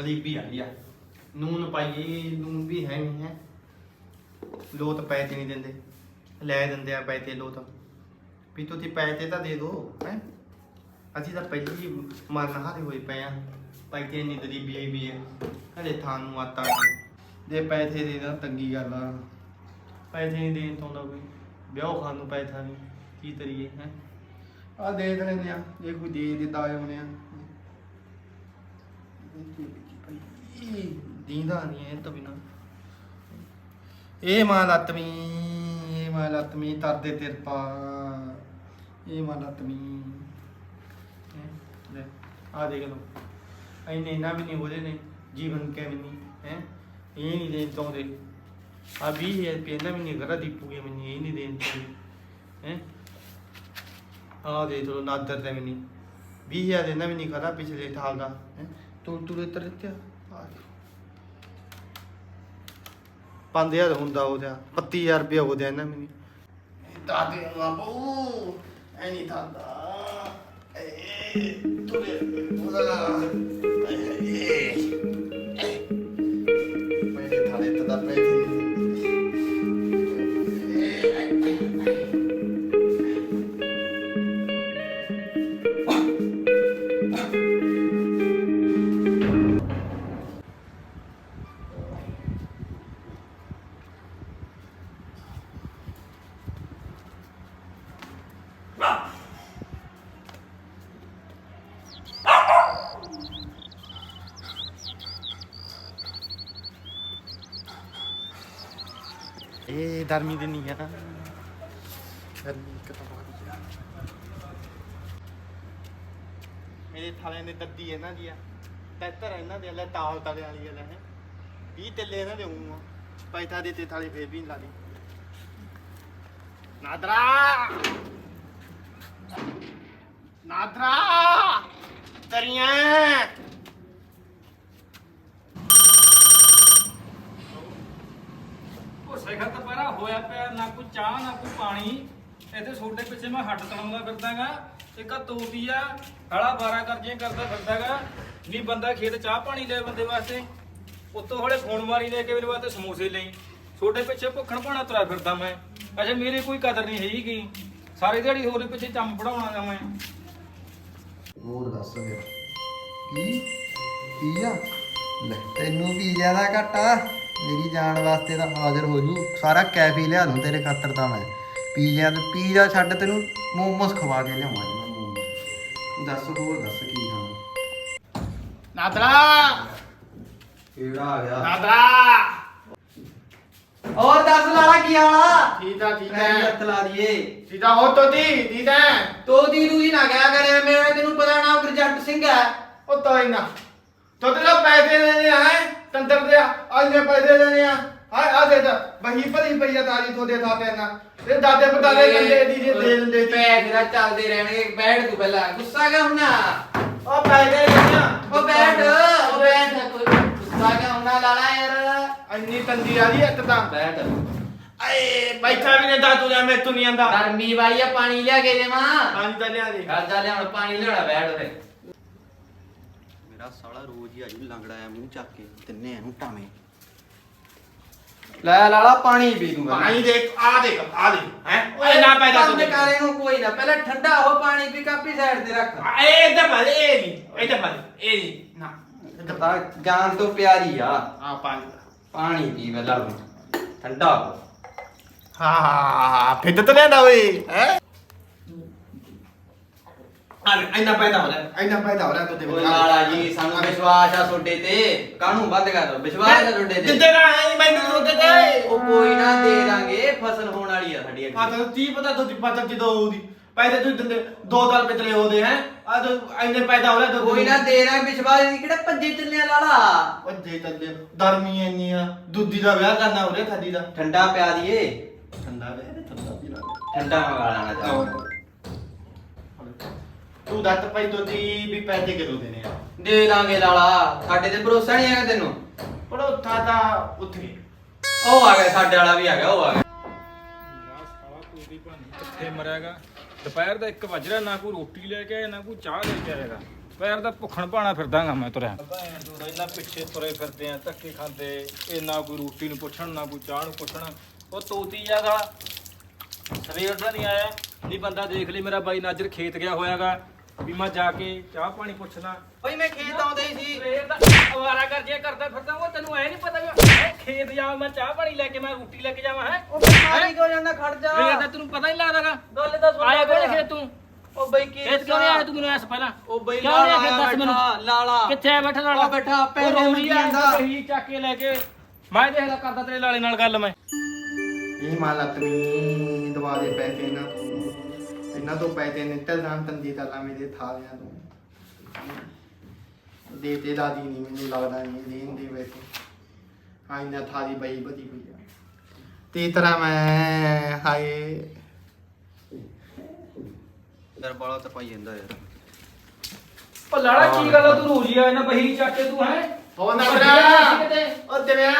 ਗਰੀਬੀ ਆਈ ਆ। ਨੂਨ ਪਾਈਏ, ਨੂਨ ਵੀ ਹੈ ਨਹੀਂ ਹੈ। ਲੋਤ ਪੈਸੇ ਨਹੀਂ ਦਿੰਦੇ। ਲੈ ਦਿੰਦੇ ਆ ਪੈਸੇ ਲੋਤ। ਵੀ ਤੁਸੀਂ ਪੈਸੇ ਤਾਂ ਦੇ ਦਿਓ ਹੈ? ਅਸੀਂ ਤਾਂ ਪਹਿਲੀ ਹੀ ਮਰਨ ਹਾਰੇ ਹੋਏ ਪਏ ਆ। ਪੈਸੇ ਨਹੀਂ ਗਰੀਬੀ ਆਈ ਵੀ ਹੈ ਹਲੇ ਥਾਂ ਨੂੰ ਆਤਾ ਨਹੀਂ ਦੇ ਪੈਸੇ ਦੇ ਦਾ ਤੰਗੀ ਗੱਲ ਆ। ਪੈਸੇ ਨਹੀਂ ਦੇਣ ਤੋਂ ਦਾ ਕੋਈ ਵਿਆਹ ਖਾਣ ਨੂੰ ਪੈਸਾ ਨਹੀਂ ਕੀ ਕਰੀਏ, ਹੈ? ਆ ਦੇ ਲੈਂਦੇ ਆ। ਜੇ ਕੋਈ ਦੇ ਦਿੱਤਾ ਆਉਣੇ ਆ ਦੀਂਦਾ ਨਹੀਂ ਇਹ ਤਾਂ ਬਿਨਾ। ਇਹ ਮਾਂ ਲਤਮੀ ਇਹ ਮਾਂ ਲਤਮੀ ਤਰਦੇ ਤਿਰਪਾ ਇਹ ਮਾਂ ਲਤਮੀ ਲੈ ਆ ਦੇਖ ਲਓ। ਐਨੇ ਨਾ ਵੀ ਨਹੀਂ ਹੋ ਨੇ, ਜੀਵਨ ਕੇ ਵੀ ਨਹੀਂ ਹੈ। ਇਹ ਨਹੀਂ ਦੇਣ ਤੋਂ ਦੇ ਆ 20000 ਰੁਪਏ ਨਾ ਵੀ ਨਹੀਂ ਕਰਾ ਦੀਪੂਗੇ ਮੈਨੂੰ ਇਹ ਨਹੀਂ ਦੇਣ ਤੋਂ ਹੈ। ਆ ਦੇ ਦੋ ਨਾਦਰ ਤੇ ਵੀ ਨਹੀਂ 20000 ਦੇ ਨਾ ਵੀ ਨਹੀਂ ਕਰਾ ਪਿਛਲੇ ਸਾਲ ਦਾ, ਹੈਂ। ਤੂੰ ਤੂੰ ਇੱਧਰ ਇੱਥੇ ਆ। ਆ ਦੇ। ਪੰਜ ਹਜ਼ਾਰ ਹੁੰਦਾ ਉਹਦਾ 25000 ਰੁਪਏ ਉਹਦਾ ਇਹਨਾਂ ਮੈਨੂੰ ਦਾਦੇ ਨੂੰ ਆਪੂ। ਐ ਨਹੀਂ ਥਾਂਦਾ ਏ ਤੁਰੇ ਉਹਦਾ ਇਹ ਗਰਮੀ ਦੇ ਨਹੀਂ ਆ ਧਰਮੀ ਕਤਵਾਰੀ ਆ। ਮੇਰੇ ਥਾਲੇ ਨੇ ਦੱਦੀ ਇਹਨਾਂ ਦੀ ਆ। ਤੈਤਰ ਇਹਨਾਂ ਦੇ ਲੈ ਤਾਲ ਤਲੇ ਵਾਲੀ ਆ ਲੈ 20 ਤੇਲੇ ਇਹਨਾਂ ਦੇ ਉਂ ਪੈਸਾ ਦੇ ਤੇ ਥਾਲੇ ਫੇਰ ਵੀ ਨੀ ਲਾ ਦੀ ਨਾਦਰਾ! ਨਾਦਰਾ, ਤਰੀਆਂ। ਉਹ ਸਿਖਰ ਤਾਂ ਪਰਾ ਹੋਇਆ ਪਿਆ, ਨਾ ਕੋਈ ਚਾਹ, ਨਾ ਕੋਈ ਪਾਣੀ। ਇੱਥੇ ਛੋਟੇ ਪਿੱਛੇ ਮੈਂ ਹੱਡ ਤਲਾਉਂਦਾ ਫਿਰਦਾਗਾ। ਇੱਕ ਆ ਤੋਤੀ ਆ, ਹਲਾ 12 ਕਰਜੀਆਂ ਕਰਦਾ ਫਿਰਦਾਗਾ। ਨਹੀਂ ਬੰਦਾ ਖੇਤ ਚਾਹ ਪਾਣੀ ਲੈ ਬੰਦੇ ਵਾਸਤੇ। ਉੱਤੋਂ ਹਲੇ ਫੋਨ ਮਾਰੀ ਲੈ ਕੇ ਮੇਰੇ ਵਾਸਤੇ ਸਮੋਸੇ ਲਈ। ਛੋਟੇ ਪਿੱਛੇ ਭੁੱਖਣ ਭਾਣਾ ਤੁਰਿਆ ਫਿਰਦਾ ਮੈਂ। ਅੱਛਾ, ਮੇਰੀ ਕੋਈ ਕਦਰ ਨਹੀਂ ਹੈਗੀ। ਸਾਰੇ ਦਿਹਾੜੀ ਹੋਰੇ ਪਿੱਛੇ ਚੰਮ ਪੜਾਉਣਾਗਾ ਮੈਂ। ਹੋਰ ਦੱਸ ਫਿਰ। ਕੀ? ਕੀ ਆ? ਲੈ ਤੈਨੂੰ ਵੀ ਜ਼ਿਆਦਾ ਘਟਾ ਮੇਰੀ ਜਾਨ ਵਾਸਤੇ ਤਾਂ ਹਾਜ਼ਰ ਹੋ ਜੂ। ਸਾਰਾ ਕੈਫੇ ਲਿਆ ਦੂੰ ਤੇਰੇ ਖਾਤਰ ਤਾਂ ਮੈਂ। ਪੀਜ਼ਾ ਤੇ ਪੀਜ਼ਾ ਛੱਡ ਤੈਨੂੰ ਮੋਮੋਸ ਖਵਾ ਕੇ ਲਿਆਵਾਂ ਜੀ ਮੈਂ ਮੋਮੋਸ। ਤੂੰ ਦੱਸ ਹੋਰ ਦੱਸ ਕੀ ਖਾਣਾ? ਨਾਦਰਾ! ਕਿਹੜਾ ਆ ਗਿਆ? ਨਾਦਰਾ! ਹੋਰ ਦੱਸ ਲਾਲਾ ਕੀ ਹਾਲਾ ਠੀਕ ਆ ਠੀਕ ਹੈ ਹੱਥ ਲਾ ਦਈਏ ਸੀਦਾ ਹੋ ਤੋ ਦੀ ਦੀਦਾ ਤੋਦੀ ਦੂਜੀ ਨਾ ਗਿਆ ਕਰੇ ਮੈਂ ਤੈਨੂੰ ਪਤਾ ਨਾ ਗੁਰਜੰਟ ਸਿੰਘ ਹੈ ਉਹ ਤੋਈ ਨਾ। ਤੋ ਤੇ ਪੈਸੇ ਲੈਣੇ ਆ ਤੰਦਰ ਦੇ ਆਈਨੇ ਪੈਸੇ ਲੈਣੇ ਆ। ਹਾਏ ਆ ਦੇ ਦਾ ਬਹੀ ਭਰੀ ਪਈਆ ਤਾਰੀ ਤੋਂ ਦੇ ਥਾਤੇ ਨਾ ਇਹ ਦਾਦੇ ਪਤਾਲੇ ਕੰਦੇ ਦੀ ਦੇ ਦੇ ਦਿੰਦੇ ਸੀ। ਪੈਸੇ ਦਾ ਚੱਲਦੇ ਰਹਿਣਗੇ ਬੈਠ ਤੂੰ ਪਹਿਲਾਂ ਗੁੱਸਾ ਕਿਉਂ ਹੁੰਨਾ ਉਹ ਪੈਸੇ ਲੈਣਾ ਉਹ ਬੈਠ ਉਹ ਬੈਠ। ਕੋਈ ਗੁੱਸਾ ਕਿਉਂ ਹੁੰਨਾ ਲਾਲਾ ਯਾਰ? ਇੰਨੀ ਤੰਦੀ ਆ ਰਹੀ ਇੱਕ ਤਾਂ। ਬੈਠ। ਏ ਬੈਠਾ ਵੀ ਨੇ ਦਾਦੂ ਜਾ ਮੈਂ ਤੂੰ ਨਹੀਂ ਆਂਦਾ ਗਰਮੀ ਵਾਲੀ ਆ ਪਾਣੀ ਲਿਆ ਕੇ ਦੇਵਾਂ। ਪਾਣੀ ਤਾਂ ਲਿਆ ਦੇ। ਜਾ ਲਿਆਉਣ ਪਾਣੀ ਲਿਆਉਣਾ ਬੈਠ ਉਰੇ। ਮੇਰਾ ਸਾਲਾ ਰੋਜ਼ ਹੀ ਆਜੂ ਲੰਗੜਾ ਆ ਮੂੰਹ ਚੱਕ ਕੇ ਤਿੰਨੇ ਇਹਨੂੰ ਟਾਵੇਂ। ਲੈ ਲਾਲਾ ਪਾਣੀ ਪੀ ਦੂੰਗਾ ਪਾਣੀ ਦੇਖ ਆ ਦੇਖ ਆ ਦੇਖ ਹੈ? ਓਏ ਨਾ ਪੈਦਾ ਤੂੰ ਕਰ ਇਹਨੂੰ ਕੋਈ ਨਾ ਪਹਿਲਾਂ ਠੰਡਾ ਹੋ ਪਾਣੀ ਪੀ ਕਾਪੀ ਸਾਈਡ ਤੇ ਰੱਖ। ਏ ਇੱਧਰ ਦੇ, ਇਹ ਨਹੀਂ ਇੱਧਰ ਦੇ, ਇਹ ਨਹੀਂ ਨਾ। ਤਾਂ ਜਾਨ ਤੋਂ ਪਿਆਰੀ ਆ। ਆ ਪਾਣੀ ਪਾਣੀ ਪੀ ਪਹਿਲਾਂ ਠੰਡਾ ਹੋ। ਹਾਂ ਹਾਂ ਫਿੱਟ ਤਾਂ ਲੈਂਦਾ ਓਏ ਹੈ? ਆ ਇੰਨਾ ਪੈਦਾ ਹੋ ਰਿਹਾ। ਇੰਨਾ ਪੈਦਾ ਹੋ ਰਿਹਾ ਤੂੰ ਓਏ ਲਾਲਾ ਜੀ ਸਾਨੂੰ ਵਿਸ਼ਵਾਸ ਆ ਤੁਹਾਡੇ ਤੇ। ਕਾਹਨੂੰ ਬੰਦ ਕਰ ਦੋ? ਵਿਸ਼ਵਾਸ ਆ ਤੁਹਾਡੇ ਤੇ। ਜਿੱਦੇ ਨਾ ਆਈ ਮੈਨੂੰ ਦੇ ਉਹ ਕੋਈ ਨਾ ਦੇ ਦਾਂਗੇ ਫਸਲ ਹੋਣ ਵਾਲੀ ਆ ਸਾਡੀ ਆ ਅੱਗੇ ਤਾਂ ਤੀ ਪਤਾ ਤੂੰ ਪਤਾ ਜਦੋਂ ਹੋਊਦੀ ਪੈਸੇ ਤੂੰ ਦਿੰਦੇ ਦੋ ਸਾਲ ਪਿਛਲੇ ਹੋਦੇ ਹੈ? ਆ ਤੂੰ ਇੰਨੇ ਪੈਦਾ ਹੋ ਰਿਹਾ ਤੂੰ ਕੋਈ ਨਾ ਦੇ ਦਾਂ ਵਿਸ਼ਵਾਸ ਦੀ ਕਿਹੜਾ ਭੱਜੇ ਚੱਲਿਆ ਲਾਲਾ ਵੱਜੇ ਚੱਲੇ ਦਰਮੀ ਇੰਨੀ ਆ ਦੁੱਧੀ ਦਾ ਵਿਆਹ ਕਰਨਾ ਹੋ ਰਿਹਾ ਖਾਦੀ ਦਾ। ਠੰਡਾ ਪਿਆ ਦੀਏ। ਠੰਡਾ ਵੇ ਠੰਡਾ ਪੀ ਲਾ। ਠੰਡਾ ਮੰਗਾ ਲੈਣਾ ਚਾਹ ਤੂੰ ਦੱਤ ਪਈ ਤੋਦੀ ਵੀ ਪੈਸੇ ਕਿਦੋਂ ਦੇਣੇ ਆ? ਦੇ ਦਾਂਗੇ ਲਾਲਾ ਸਾਡੇ ਤੇ ਭਰੋਸਾ ਨਹੀਂ ਹੈਗਾ ਤੈਨੂੰ। ਪੜੋ ਥਾਦਾ ਉੱਠ ਗਈ ਉਹ ਆ ਗਿਆ ਸਾਡੇ ਵਾਲਾ ਵੀ ਆ ਗਿਆ ਉਹ ਆ ਗਿਆ। ਕਿੱਥੇ ਮਰਿਆਗਾ ਦੁਪਹਿਰ ਦਾ 1 ਵਜ ਰਿਹਾ ਨਾ ਕੋਈ ਰੋਟੀ ਲੈ ਕੇ ਆਇਆ ਨਾ ਕੋਈ ਚਾਹ ਲੈ ਕੇ ਆਏਗਾ ਪੈਰ ਦਾ ਭੁੱਖਣ ਭਾਣਾ ਫਿਰਦਾਗਾ ਮੈਂ ਤੁਰਿਆ। ਇੰਨਾ ਪਿੱਛੇ ਤੁਰੇ ਫਿਰਦੇ ਆ ਧੱਕੇ ਖਾਂਦੇ ਇਹ ਨਾ ਕੋਈ ਰੋਟੀ ਨੂੰ ਪੁੱਛਣ ਨਾ ਕੋਈ ਚਾਹ ਨੂੰ ਪੁੱਛਣ। ਉਹ ਤੋਤੀ ਜਾਗਾ ਸਵੇਰ ਦਾ ਨਹੀਂ ਆਇਆ ਨਹੀਂ ਬੰਦਾ ਦੇਖ ਲਈ ਮੇਰਾ ਬਾਈ ਨਾਜਰ ਖੇਤ ਗਿਆ ਹੋਇਆਗਾ ਵੀ ਮੈਂ ਜਾ ਕੇ ਚਾਹ ਪਾਣੀ ਪੁੱਛਣਾ ਬਈ ਮੈਂ ਖੇਤ ਆਉਂਦਾ ਹੀ ਸੀ। ਸਵੇਰ ਦਾ ਅਵਾਰਾ ਕਰ ਜੇ ਕਰਦਾ ਫਿਰਦਾ ਉਹ ਤੈਨੂੰ ਐ ਨਹੀਂ ਪਤਾ ਵੀ ਮੈਂ ਖੇਤ ਜਾਵਾਂ ਮੈਂ ਚਾਹ ਪਾਣੀ ਲੈ ਕੇ ਮੈਂ ਰੋਟੀ ਲੈ ਕੇ ਜਾਵਾਂ ਹੈ। ਉਹ ਬਿਮਾਰੀ ਕਿਉਂ ਜਾਂਦਾ ਖੜ ਜਾ। ਸਵੇਰ ਦਾ ਤੈਨੂੰ ਪਤਾ ਹੀ ਲੱਗਦਾਗਾ ਗੱਲ ਤਾਂ ਸੁਣ ਆਇਆ ਕੋਈ ਖੇਤ ਤੂੰ? ਉਹ ਬਈ ਕੀ ਖੇਤ ਕਿਉਂ ਨਹੀਂ ਆਇਆ ਤੂੰ ਮੈਨੂੰ ਐਸ ਪਹਿਲਾਂ? ਉਹ ਬਈ ਕਿਉਂ ਨਹੀਂ ਆਇਆ ਦੱਸ ਮੈਨੂੰ? ਬੈਠਾ, ਲਾਲਾ ਕਿੱਥੇ ਆ ਬੈਠਾ ਲਾਲਾ? ਉਹ ਬੈਠਾ, ਪੈਸੇ ਉਹ ਰੋਈ ਮੰਗੀ ਜਾਂਦਾ। ਕਹੀ ਚੱਕ ਕੇ ਲੈ ਕੇ। ਮੈਂ ਦੇਖਦਾ ਕਰਦਾ ਤੇਰੇ ਲਾਲੇ ਨਾਲ ਗੱਲ ਮੈਂ। ਇਹ ਮਾਲਤਨੀ ਦਵਾ ਦੇ ਪੈਸੇ ਇਹਨਾਂ ਤੋਂ। ਇਹਨਾਂ ਤੋਂ ਪੈਸੇ ਨਿਕਲ ਜਾਣ ਤੰਦੀ ਤਾਲਾ ਮੇਰੇ ਥਾਲਿਆਂ ਤੋਂ। ਦੇ ਤੇ ਦਾਦੀ ਨਹੀਂ ਮੈਨੂੰ ਲੱਗਦਾ ਨਹੀਂ ਦੇਣ ਦੇ ਵੈਸੇ ਹਾਂ ਇਹਨਾਂ ਥਾਲੀ ਬਈ ਬਦੀ ਹੋਈ ਆ। ਤੇ ਤਰ੍ਹਾਂ ਮੈਂ ਹਾਏ। ਦਰ ਬਾਲਾ ਤਾਂ ਪਾਈ ਜਾਂਦਾ ਯਾਰ। ਉਹ ਲਾਲਾ ਕੀ ਗੱਲ ਆ? ਤੂੰ ਰੋਜੀ ਆ ਇਹਨਾਂ ਬਹੀ ਚੱਕ ਕੇ ਤੂੰ ਹੈ? ਹੋ ਨਾ ਕਿਤੇ। ਉਹ ਤੇ ਮੈਂ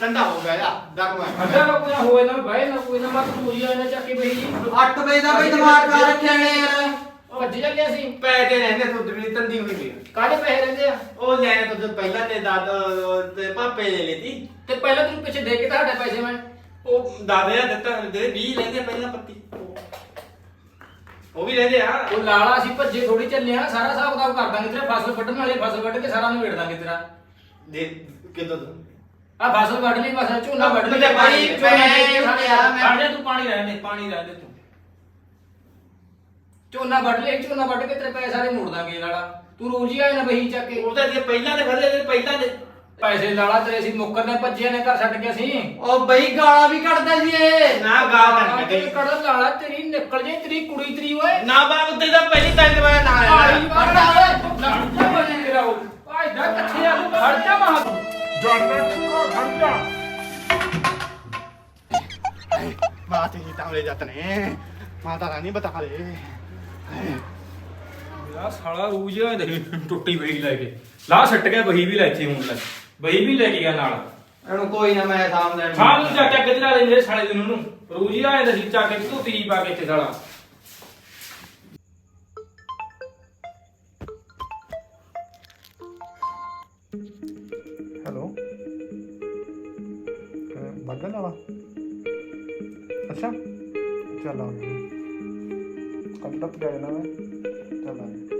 ਠੰਡਾ ਹੋ ਗਿਆ ਯਾ ਦਰ ਅੱਡਾ ਨਾ ਕੋਈ ਨਾ ਹੋਏ ਨਾ ਬਹਿ ਨਾ ਕੋਈ ਨਾ ਮਤ ਰੋਜੀ ਆ ਇਹਨਾਂ ਚੱਕ ਕੇ ਬਹੀ 8 ਵਜੇ ਦਾ ਬਈ ਦਿਮਾਗ ਖਾ ਰੱਖਿਆ ਨੇ ਯਾਰ। ਜਾਂਦੇ ਸੀ ਪੈਸੇ ਰਹਿੰਦੇ ਦੁੱਧ ਵੀ ਤੰਦੀ ਹੋਈ ਵੀ ਕਾਹਦੇ ਪੈਸੇ ਰਹਿੰਦੇ ਆ? ਉਹ ਲੈਣੇ ਤੋਂ ਪਹਿਲਾਂ ਤੇ ਦਾਦਾ ਤੇ ਪਾਪੇ ਲੈ ਲੇਤੀ ਤੇ ਪਹਿਲਾਂ ਤੈਨੂੰ ਪਿੱਛੇ ਦੇ ਕੇ ਤੁਹਾਡੇ ਪੈਸੇ ਮੈਂ। ਉਹ ਦਾਦੇ ਆ ਦਿੱਤਾ ਦੇ 20 ਲੈਂਦੇ ਪਹਿਲਾਂ ਪੱਤੀ। ਉਹ ਵੀ ਲੈਂਦੇ ਆ। ਉਹ ਲਾਲਾ ਅਸੀਂ ਭੱਜੇ ਥੋੜੀ ਚੱਲੇ ਆ ਸਾਰਾ ਹਿਸਾਬ ਕਿਤਾਬ ਕਰ ਦਾਂਗੇ ਤੇਰੇ ਫਸਲ ਵੱਢਣ ਵਾਲੇ ਫਸਲ ਵੱਢ ਕੇ ਸਾਰਾ ਨੂੰ ਵੇੜ ਦਾਂਗੇ ਤੇਰਾ। ਦੇ ਕਿਦੋਂ ਆ ਫਸਲ ਵੱਢ ਲਈ ਫਸਲ ਝੋਨਾ ਵੱਢ ਲਈ ਮੈਂ ਭਾਈ, ਝੋਨਾ ਮੈਂ ਕੇ ਸਾਡੇ ਯਾਰ, ਮੈਂ- ਸਾਡੇ ਤੂੰ ਪਾਣੀ ਰਹਿਣ ਦੇ ਪਾਣੀ ਰਹਿਣ ਦੇ ਤੂੰ। ਝੋਨਾ ਵੱਢ ਲਈ ਝੋਨਾ ਵੱਢ ਕੇ ਤੇਰੇ ਪੈਸੇ ਸਾਰੇ ਮੋੜ ਦਾਂਗੇ ਲਾਲਾ। ਤੂੰ ਰੋਜ਼ ਹੀ ਆਏ ਨਾ ਬਹੀ ਚੱਕ ਕੇ। ਉਹ ਤਾਂ ਜੇ ਪਹਿਲਾਂ ਦੇ ਖੜੇ ਤੇ ਪਹਿਲਾਂ ਦੇ। ਪੈਸੇ ਲਾਲਾ ਤੇਰੇ ਸੀ ਮੁੱਕਰ ਨੇ ਭੱਜੇ ਨੇ ਘਰ ਛੱਡ ਕੇ ਅਸੀਂ। ਉਹ ਬਈ ਗਾਲਾਂ ਵੀ ਕੱਢਦਾ ਸੀ ਇਹ। ਨਾ ਗਾਲ ਤਾਂ ਤੇ ਕੱਢੀ ਕੜ ਲਾਲਾ? ਤੇਰੀ ਨਿਕਲ ਜੇ ਤੇਰੀ ਕੁੜੀ ਤੇਰੀ ਓਏ। ਨਾ ਬਾ ਉੱਤੇ ਦਾ ਪਹਿਲੀ ਟਾਈਮ ਮੈਂ ਨਾ ਆਈ ਆਇਆ ਵਾਰ ਨਾ ਨਾ ਬਣੇ ਤੇਰਾ ਉਹ ਆਈ ਦਾ ਕੱਥੇ ਆ ਤੂੰ। ਖੜ ਜਾ। ਮਾ ਬਾਤ ਹੀ ਤਾਂ ਲੈ ਜਾਤਨੇ ਮਾਤਾ ਰਾਣੀ ਬਤਾ ਦੇ। ਮੇਰਾ ਸਾਲਾ ਰੂਜ ਆ ਦੇ ਟੁੱਟੀ ਬਹੀ ਲੈ ਕੇ। ਲਾ ਛੱਟ ਗਿਆ ਬਹੀ ਵੀ ਲੈ ਇੱਥੇ ਹੁਣ ਲੈ। ਬਹੀ ਵੀ ਲੈ ਕੇ ਗਿਆ ਨਾਲ। ਇਹਨੂੰ ਕੋਈ ਨਾ ਮੈਂ ਸਾਮ ਲੈਣ ਹਾਂ ਨੂੰ ਚੱਕ ਕੇ ਚਲਾ ਲੈਂਦੇ ਸਾਲੇ ਦੇ ਨੂੰ ਰੂਜ ਹੀ ਆਏ ਸੀ ਚੱਕ ਕੇ ਧੋਤੀ ਜੀ ਪਾ ਕੇ ਇੱਥੇ ਸਾਲਾ। ਹੈਲੋ। ਬੱਗਲ ਵਾਲਾ ਅੱਛਾ। ਚੱਲ ਆ। ਕੱਲ ਤੱਕ ਜਾ ਜਾਣਾ ਮੈਂ ਚੱਲ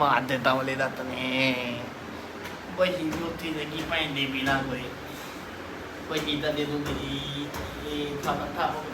ਮਾਰ ਦੇ ਤਵਲੇ ਦਾ ਤਨੇ ਬਈ ਉੱਥੇ ਲੱਗੀ ਪੈਂਦੇ ਵੀ ਨਾ ਕੋਈ ਕੋਈ ਤਾਂ ਦੇ ਦੂੰ ਮੇਰੀ ਇਹ ਥਾਪਾ ਥਾਪਾ